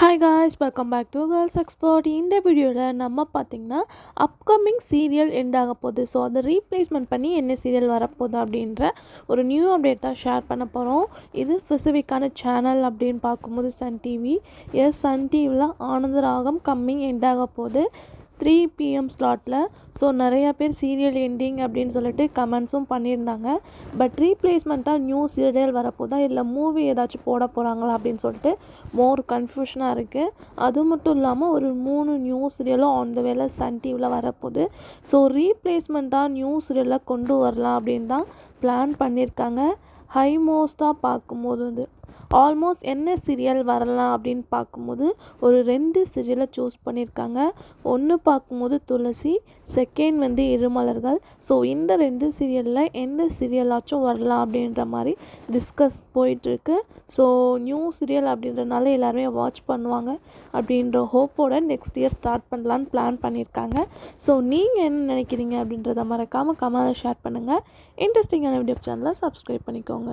Hi guys welcome back to girls export இந்த வீடியோவில் நம்ம பார்த்திங்கன்னா அப்கமிங் சீரியல் எண்ட் ஆக போகுது. ஸோ அதை ரீப்ளேஸ்மெண்ட் பண்ணி என்ன சீரியல் வரப்போகுது அப்படின்ற ஒரு நியூ அப்டேட் தான் ஷேர் பண்ண போகிறோம் இது ஸ்பெசிஃபிக்கான சேனல் அப்படின்னு பார்க்கும்போது சன் டிவி எஸ் சன் டிவியில் ஆனந்தராகம் கம்மிங் எண்ட் ஆக போகுது. த்ரீ பிஎம் ஸ்லாட்டில் ஸோ நிறையா பேர் சீரியல் எண்டிங் அப்படின்னு சொல்லிட்டு கமெண்ட்ஸும் பண்ணியிருந்தாங்க. பட் ரீப்ளேஸ்மெண்ட்டாக நியூ சீரியல் வரப்போதா? இல்லை மூவி ஏதாச்சும் போட போகிறாங்களா அப்படின்னு சொல்லிட்டு மோர் கன்ஃபியூஷனாக இருக்குது அது மட்டும் இல்லாமல் ஒரு மூணு நியூ சீரியலும் ஆன் த வேலை சன் டிவியில் வரப்போகுது. ஸோ ரீப்ளேஸ்மெண்ட்டாக நியூ சீரியலை கொண்டு வரலாம் அப்படின்னு தான் பிளான் பண்ணியிருக்காங்க. ஹை மோஸ்ட்டாக பார்க்கும்போது வந்து ஆல்மோஸ்ட் என்ன சீரியல் வரலாம் அப்படின்னு பார்க்கும்போது ஒரு ரெண்டு சீரியலை சூஸ் பண்ணியிருக்காங்க. ஒன்று பார்க்கும்போது துளசி செகண்ட் வந்து இருமலர்கள். ஸோ இந்த ரெண்டு சீரியலில் எந்த சீரியலாச்சும் வரலாம் அப்படின்ற மாதிரி டிஸ்கஸ் போயிட்டுருக்கு. ஸோ நியூ சீரியல் அப்படின்றனால எல்லாருமே வாட்ச் பண்ணுவாங்க அப்படின்ற ஹோப்போட நெக்ஸ்ட் இயர் ஸ்டார்ட் பண்ணலான்னு பிளான் பண்ணியிருக்காங்க. ஸோ நீங்கள் என்ன நினைக்கிறீங்க அப்படின்றத மறக்காமல் கமெண்ட்டில் ஷேர் பண்ணுங்கள் இன்ட்ரெஸ்டிங்கான வீடியோ சேனலை சப்ஸ்கிரைப் பண்ணிக்கோங்க.